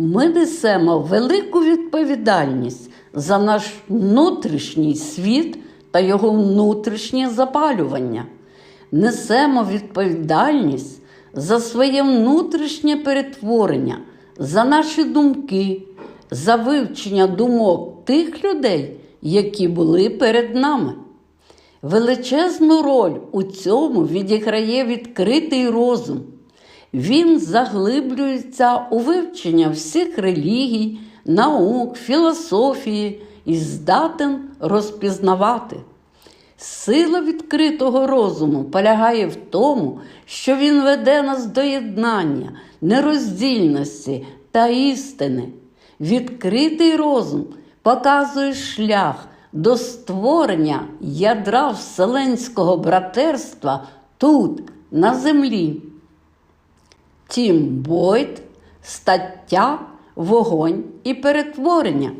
Ми несемо велику відповідальність за наш внутрішній світ та його внутрішнє запалювання. Несемо відповідальність за своє внутрішнє перетворення, за наші думки, за вивчення думок тих людей, які були перед нами. Величезну роль у цьому відіграє відкритий розум. Він заглиблюється у вивчення всіх релігій, наук, філософії і здатен розпізнавати. Сила відкритого розуму полягає в тому, що він веде нас до єднання, нероздільності та істини. Відкритий розум показує шлях до створення ядра вселенського братерства тут, на землі. Тім Бойт, стаття, вогонь і перетворення.